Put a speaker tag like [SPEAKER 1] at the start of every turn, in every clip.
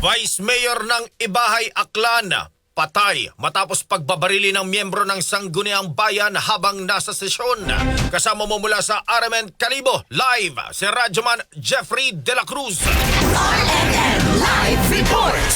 [SPEAKER 1] Vice Mayor ng Ibahay Aklan, patay matapos pagbabarili ng miyembro ng Sangguniang Bayan habang nasa sesyon. Kasama mo mula sa RMN Kalibo, live si Radyoman Jeffrey De La Cruz.
[SPEAKER 2] RNN Live Report.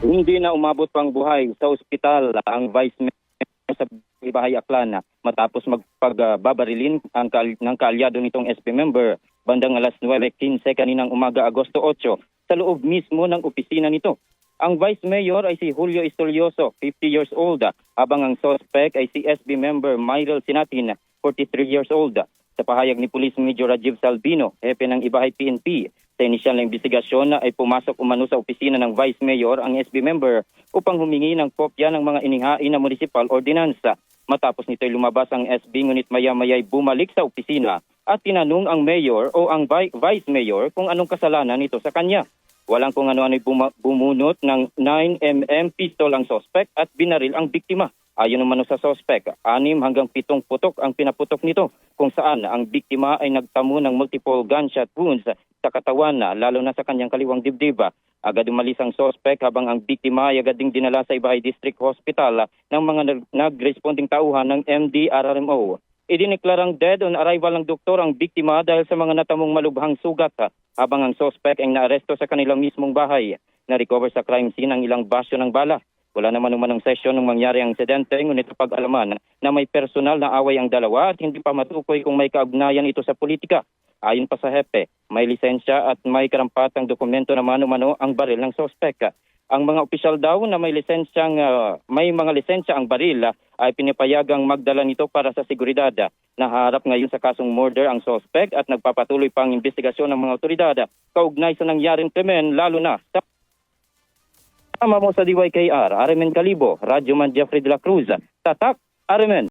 [SPEAKER 3] Hindi na umabot pang buhay sa ospital ang Vice Mayor sa Ibahay Aklan matapos magpagbabarilin ang kal- ng kaalyado nitong SP member bandang alas 9.15 kaninang umaga Agosto 8 sa loob mismo ng opisina nito. Ang Vice Mayor ay si Julio Estolioso, 50 years old, habang ang suspect ay si SB member Myril Sinatin, 43 years old. Sa pahayag ni Police Major Rajiv Salvino, hepe ng Ibahay PNP, sa inisyal na investigasyon ay pumasok umano sa opisina ng Vice Mayor ang SB member upang humingi ng kopya ng mga inihain na municipal ordinansa. Matapos nito'y lumabas ang SB ngunit maya-maya'y bumalik sa opisina at tinanong ang mayor o ang vi- vice mayor kung anong kasalanan nito sa kanya. Walang kung ano-ano'y bumunot ng 9mm pistol ang suspect at binaril ang biktima. Ayon naman sa suspect, anim hanggang pitong putok ang pinaputok nito kung saan ang biktima ay nagtamo ng multiple gunshot wounds sa katawan lalo na sa kanyang kaliwang dibdib. Agad umalis ang suspect habang ang biktima ay agad ding dinala sa Ibahay District Hospital ng mga nag- nag-responding tauhan ng MDRRMO. Idineklarang dead on arrival ng doktor ang biktima dahil sa mga natamong malubhang sugat habang ang suspect ay naaresto sa kanilang mismong bahay. Na-recover sa crime scene ang ilang basyo ng bala. Wala naman umanong sesyon nung mangyari ang insidente, ngunit pag-alaman na may personal na away ang dalawa at hindi pa matukoy kung may kaugnayan ito sa politika. Ayon pa sa hepe, may lisensya at may karampatang dokumento naman umano ang baril ng sospek. Ang mga opisyal daw na may lisensyang ah, may mga lisensya ang baril ay pinipayagang magdala nito para sa seguridad. Naharap ngayon sa kasong murder ang sospek at nagpapatuloy pang investigasyon ng mga otoridad kaugnay sa nangyaring krimen lalo na sa Tama mo sa DYKR, Armen Calibo, Radyo Man Jeffrey de la Cruz, Tatak, Armen.